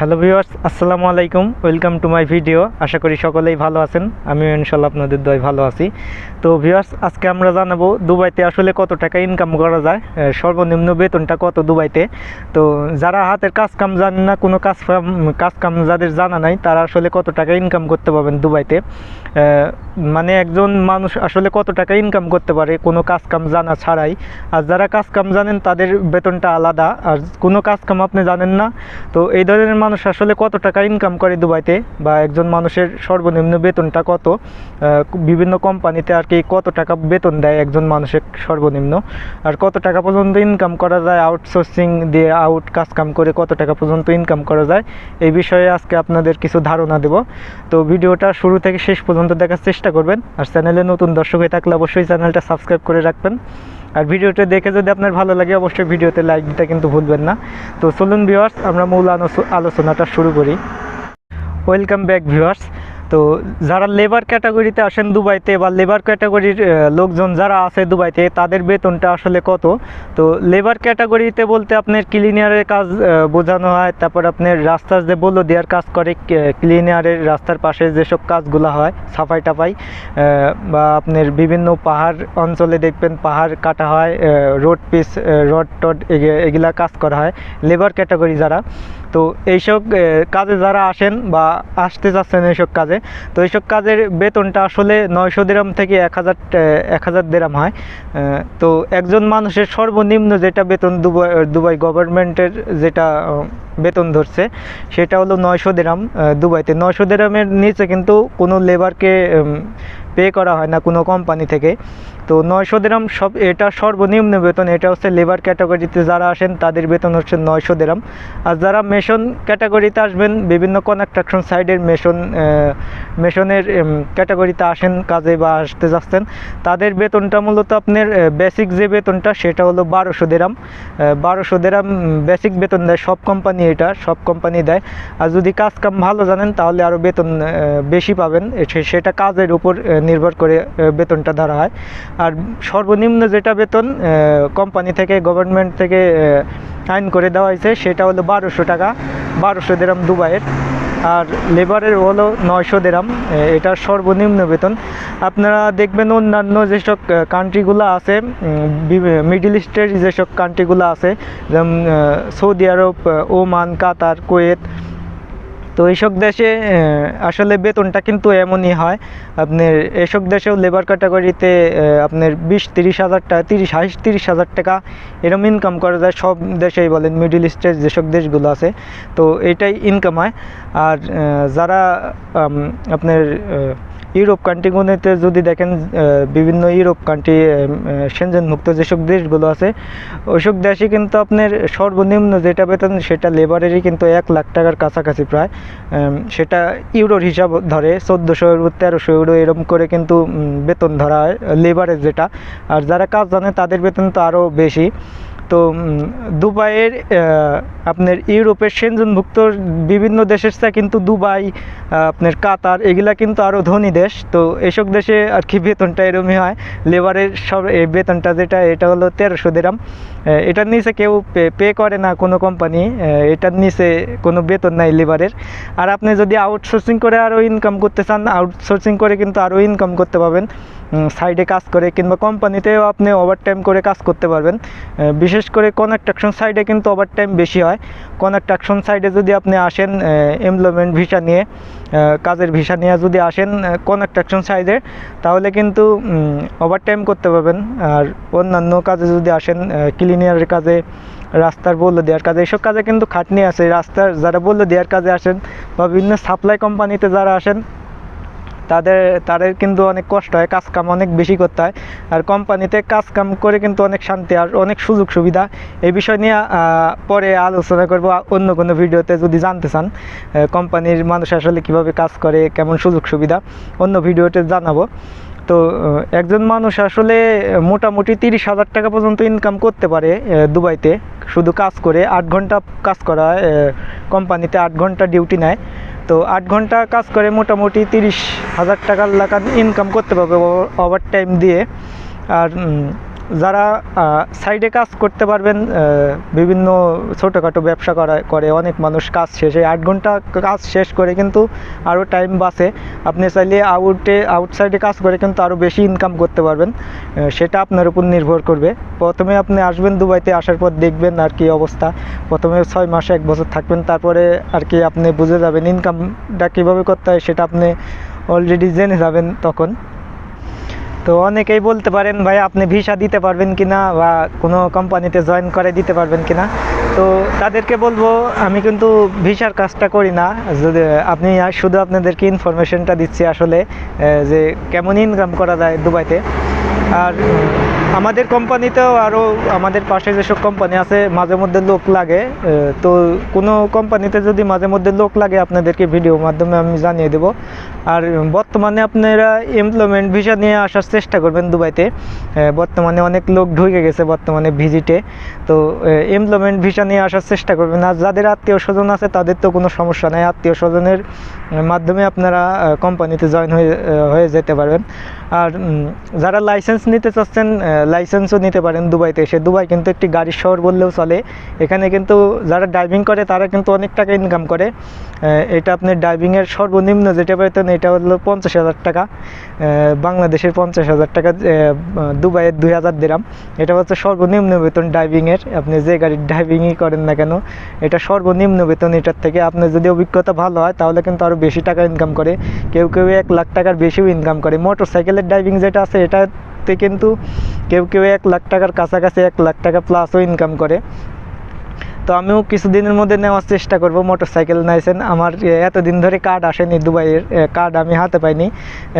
Hello viewers, আসসালামু আলাইকুম। Welcome to my video. আশা করি সকলেই ভালো আছেন। আমি ইনশাল্লাহ আপনাদের দয় ভালো আছি। তো ভিউয়ার্স, আজকে আমরা জানাব দুবাইতে আসলে কত টাকা ইনকাম করা যায় সর্বনিম্ন বেতনটা কত দুবাইতে। তো যারা হাতের কাজ কাম জানেন না, কোনো কাজ কাজ কাম যাদের জানা নাই, তারা আসলে কত টাকা ইনকাম করতে পারবেন দুবাইতে। মানে একজন মানুষ আসলে কত টাকা ইনকাম করতে পারে, কোনো কাজ কাম জানা ছাড়াই। আর যারা কাজ কাম জানেন, তাদের বেতনটা আলাদা। আর কোনো কাজ কাম আপনি জানেন না, তো এই ধরনের মানুষ আসলে কত টাকা ইনকাম করে দুবাইতে? বা একজন মানুষের সর্বনিম্ন বেতনটা কত? বিভিন্ন কোম্পানিতে আর কি কত টাকা বেতন দেয় একজন মানুষের সর্বনিম্ন? আর কত টাকা পর্যন্ত ইনকাম করা যায়? আউটসোর্সিং দিয়ে আউট কাজ কাম করে কত টাকা পর্যন্ত ইনকাম করা যায়? এই বিষয়ে আজকে আপনাদের কিছু ধারণা দেব। তো ভিডিওটা শুরু থেকে শেষ পর্যন্ত দেখার চেষ্টা করবেন। আর চ্যানেলে নতুন দর্শক হয়ে থাকলে অবশ্যই চ্যানেলটা সাবস্ক্রাইব করে রাখবেন। আর ভিডিওটা দেখে যদি আপনার ভালো লাগে, অবশ্যই ভিডিওতে লাইক দিতে কিন্তু ভুলবেন না। তো চলুন ভিওয়ার্স আমরা মূল আলোচ- আলোচনাটা শুরু করি। ওয়েলকাম ব্যাক ভিউয়ার্স তো যারা লেবার ক্যাটাগরিতে আসেন দুবাইতে বা লেবার ক্যাটাগরির লোকজন যারা আছে দুবাইতে, তাদের বেতনটা আসলে কত? তো লেবার ক্যাটাগরিতে বলতে আপনার ক্লিনিয়ারের কাজ বোঝানো হয়, তারপর আপনার রাস্তার যে বলল দেওয়ার কাজ করে ক্লিনিয়ারের রাস্তার পাশে যেসব কাজগুলো হয়, সাফাই টাফাই বা আপনার বিভিন্ন পাহাড় অঞ্চলে দেখবেন পাহাড় কাটা হয় রোড পিস রড টড এগে- এগুলা কাজ করা হয় লেবার ক্যাটাগরি যারা। তো এইসব কাজে যারা আসেন বা আসতে চাচ্ছেন এইসব কাজে, তো এইসব কাজের বেতনটা আসলে নয়শো দেরাম থেকে এক হাজার এক হাজার দেরাম হয়। তো একজন মানুষের সর্বনিম্ন যেটা বেতন দুবাই দুবাই গভর্নমেন্টের যেটা বেতন ধরছে, সেটা হলো নয়শো দেরাম দুবাইতে। নয়শো দেরামের নিচে কিন্তু কোনো লেবারকে পে করা হয় না কোনো কোম্পানি থেকে। তো নয়শো দেরাম সব, এটা সর্বনিম্ন বেতন, এটা হচ্ছে লেবার ক্যাটাগরিতে যারা আসেন, তাদের বেতন হচ্ছে নয়শো দেরাম। আর যারা মেশন ক্যাটাগরিতে আসবেন, বিভিন্ন কনস্ট্রাকশন সাইডের মেশন মেশনের ক্যাটাগরিতে আসেন, কাজে বা আসতে যাচ্ছেন, তাদের বেতনটা মূলত আপনার বেসিক যে বেতনটা, সেটা হলো বারোশো দেরাম। বারোশো দেরাম বেসিক বেতন দেয় সব কোম্পানি এটা, সব কোম্পানি দেয়। আর যদি কাজ কাম ভালো জানেন, তাহলে আরও বেতন বেশি পাবেন। সেটা কাজের উপর নির্ভর করে বেতনটা ধরা হয়। আর সর্বনিম্ন যেটা বেতন কোম্পানি থেকে গভর্নমেন্ট থেকে আইন করে দেওয়া হয়েছে, সেটা হলো বারোশো টাকা। বারোশো দেরাম দুবাইয়ের। আর লেবারের হলো নয়শো দেরাম এটা সর্বনিম্ন বেতন। আপনারা দেখবেন অন্যান্য যেসব কান্ট্রিগুলো আছে মিডিল ইস্টের যেসব কান্ট্রিগুলো আছে, যেমন সৌদি আরব ওমান কাতার কুয়েত তো এইসব দেশে আসলে বেতনটা কিন্তু এমনই হয়। আপনার এসব দেশেও লেবার ক্যাটাগরিতে আপনার বিশ, তিরিশ হাজার টাকা, তিরিশ হাইশ তিরিশ হাজার টাকা এরকম ইনকাম করা যায়। সব দেশেই বলেন মিডিল ইস্টের যেসব দেশগুলো আছে, তো এটাই ইনকাম হয়। আর যারা আপনার ইউরোপ কান্ট্রিগুলোতে যদি দেখেন বিভিন্ন ইউরোপ কান্ট্রি সেনজেনমুক্ত যেসব দেশগুলো আছে, ওইসব দেশে কিন্তু আপনার সর্বনিম্ন যেটা বেতন, সেটা লেবারেরই কিন্তু এক লাখ টাকার কাছাকাছি প্রায়। সেটা ইউরোর হিসাব ধরে চোদ্দোশো ইউরো তেরোশো ইউরো এরকম করে কিন্তু বেতন ধরা হয় লেবারের যেটা। আর যারা কাজ জানে, তাদের বেতন তো আরও বেশি। তো দুবাইয়ের আপনার ইউরোপের সেনজনভুক্ত বিভিন্ন দেশের সাথে কিন্তু দুবাই আপনার কাতার, এগুলা কিন্তু আরও ধনী দেশ। তো এসব দেশে আর কি বেতনটা এরমই হয়। লেবারের সব বেতনটা যেটা, এটা হলো তেরোশো দেরাম। এটার নিচে কেউ পে করে না কোনো কোম্পানি এটার নিচে কোনো বেতন নাই লেবারের আর আপনি যদি আউটসোর্সিং করে আরও ইনকাম করতে চান আউটসোর্সিং করে কিন্তু আরও ইনকাম করতে পারবেন। সাইডে কাজ করে কিংবা কোম্পানিতেও আপনি ওভারটাইম করে কাজ করতে পারবেন। বিশেষ করে কনস্ট্রাকশন সাইডে কিন্তু ওভারটাইম বেশি হয়। কনস্ট্রাকশন সাইডে যদি আপনি আসেন এমপ্লয়মেন্ট ভিসা নিয়ে কাজের ভিসা নিয়ে যদি আসেন কনস্ট্রাকশন সাইডে তাহলে কিন্তু ওভারটাইম করতে পারবেন। আর অন্যান্য কাজে যদি আসেন ক্লিনিয়ারের কাজে, রাস্তার বলল দেওয়ার কাজে, এসব কাজে কিন্তু খাটনি আছে। রাস্তার যারা বলল দেওয়ার কাজে আসেন বা বিভিন্ন সাপ্লাই কোম্পানিতে যারা আসেন তাদের তাদের কিন্তু অনেক কষ্ট হয় কাজ কাম অনেক বেশি করতে হয়। আর কোম্পানিতে কাজ কাম করে কিন্তু অনেক শান্তি আর অনেক সুযোগ সুবিধা। এই বিষয় নিয়ে পরে আলোচনা করব অন্য কোনো ভিডিওতে যদি জানতে চান কোম্পানির মানুষ আসলে কীভাবে কাজ করে, কেমন সুযোগ সুবিধা, অন্য ভিডিওতে জানাব। তো একজন মানুষ আসলে মোটামুটি তিরিশ হাজার টাকা পর্যন্ত ইনকাম করতে পারে দুবাইতে। শুধু কাজ করে আট ঘণ্টা কাজ করা কোম্পানিতে আট ঘণ্টা ডিউটি নেয়। তো আট ঘণ্টা কাজ করে মোটামুটি তিরিশ হাজার টাকার লাগান ইনকাম করতে পারবে ওভার টাইম দিয়ে। আর যারা সাইডে কাজ করতে পারবেন বিভিন্ন ছোটোখাটো ব্যবসা করা, করে অনেক মানুষ কাজ শেষে আট ঘণ্টা কাজ শেষ করে কিন্তু আরও টাইম বাঁচে। আপনি চাইলে আউটে আউটসাইডে কাজ করে কিন্তু আরও বেশি ইনকাম করতে পারবেন সেটা আপনার উপর নির্ভর করবে। প্রথমে আপনি আসবেন দুবাইতে, আসার পর দেখবেন আর কি অবস্থা। প্রথমে ছয় মাসে, এক বছর থাকবেন, তারপরে আর কি আপনি বুঝে যাবেন ইনকামটা কীভাবে করতে হয়, সেটা আপনি অলরেডি জেনে যাবেন তখন। তো অনেকেই বলতে পারেন, ভাই, আপনি ভিসা দিতে পারবেন কি না বা কোনো কোম্পানিতে জয়েন করে দিতে পারবেন কি না তো তাদেরকে বলব, আমি কিন্তু ভিসার কাজটা করি না। যদি আপনি শুধু আপনাদেরকে ইনফরমেশনটা দিচ্ছি আসলে যে কেমন ইনকাম করা যায় দুবাইতে। আর আমাদের কোম্পানিতেও আরও আমাদের পাশে যেসব কোম্পানি আছে, মাঝে মধ্যে লোক লাগে। তো কোনো কোম্পানিতে যদি মাঝে মধ্যে লোক লাগে, আপনাদেরকে ভিডিওর মাধ্যমে আমি জানিয়ে দেব। আর বর্তমানে আপনারা এমপ্লয়মেন্ট ভিসা নিয়ে আসার চেষ্টা করবেন দুবাইতে। বর্তমানে অনেক লোক ঢুকে গেছে বর্তমানে ভিজিটে তো এমপ্লয়মেন্ট ভিসা নিয়ে আসার চেষ্টা করবেন। আর যাদের আত্মীয় স্বজন আছে, তাদের তো কোনো সমস্যা নেই। আত্মীয় স্বজনের মাধ্যমে আপনারা কোম্পানিতে জয়েন হয়ে হয়ে যেতে পারবেন। আর যারা লাইসেন্স নিতে চাচ্ছেন লাইসেন্সও নিতে পারেন দুবাইতে। এসে দুবাই কিন্তু একটি গাড়ির শহর বললেও চলে। এখানে কিন্তু যারা ড্রাইভিং করে, তারা কিন্তু অনেক টাকা ইনকাম করে। এটা আপনি ড্রাইভিংয়ের সর্বনিম্ন যেটা পেতেন এটা হলো পঞ্চাশ হাজার টাকা। বাংলাদেশের পঞ্চাশ হাজার টাকা দুবাইয়ের দুই হাজার দিরাম। এটা হচ্ছে সর্বনিম্ন বেতন ড্রাইভিংয়ের আপনি যে গাড়ির ড্রাইভিংই করেন না কেন, এটা সর্বনিম্ন বেতন এটার থেকে আপনার যদি অভিজ্ঞতা ভালো হয়, তাহলে কিন্তু আরও বেশি টাকা ইনকাম করে। কেউ কেউ এক লাখ টাকার বেশিও ইনকাম করে। মোটর সাইকেলের ড্রাইভিং যেটা আছে এটাতে কিন্তু কেউ কেউ এক লাখ টাকার কাছাকাছি এক লাখ টাকা প্লাসও ইনকাম করে। তো আমিও কিছুদিনের মধ্যে নেওয়ার চেষ্টা করব মোটর সাইকেল নাইছেন। আমার এতদিন ধরে কার্ড আসেনি দুবাইয়ের কার্ড আমি হাতে পাইনি।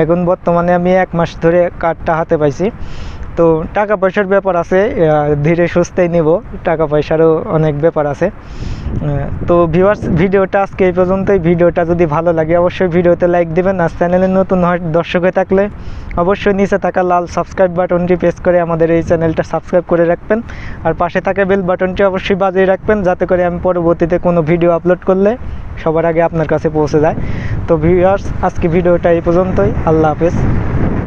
এখন বর্তমানে আমি এক মাস ধরে কার্ডটা হাতে পাইছি। তো টাকা পয়সার ব্যাপার আছে ধীরে সুস্থেই নিব। টাকা পয়সারও অনেক ব্যাপার আছে। তো ভিউয়ার্স ভিডিওটা আজকে এই পর্যন্তই। ভিডিওটা যদি ভালো লাগে অবশ্যই ভিডিওতে লাইক দেবেন। আর চ্যানেলে নতুন হয়, দর্শক হয়ে থাকলে অবশ্যই নিচে থাকা লাল সাবস্ক্রাইব বাটনটি প্রেস করে আমাদের এই চ্যানেলটা সাবস্ক্রাইব করে রাখবেন। আর পাশে থাকা বেল বাটনটি অবশ্যই বাজিয়ে রাখবেন, যাতে করে আমি পরবর্তীতে কোনো ভিডিও আপলোড করলে সবার আগে আপনার কাছে পৌঁছে যায়। তো ভিউয়ার্স আজকে ভিডিওটা এই পর্যন্তই। আল্লাহ হাফেজ।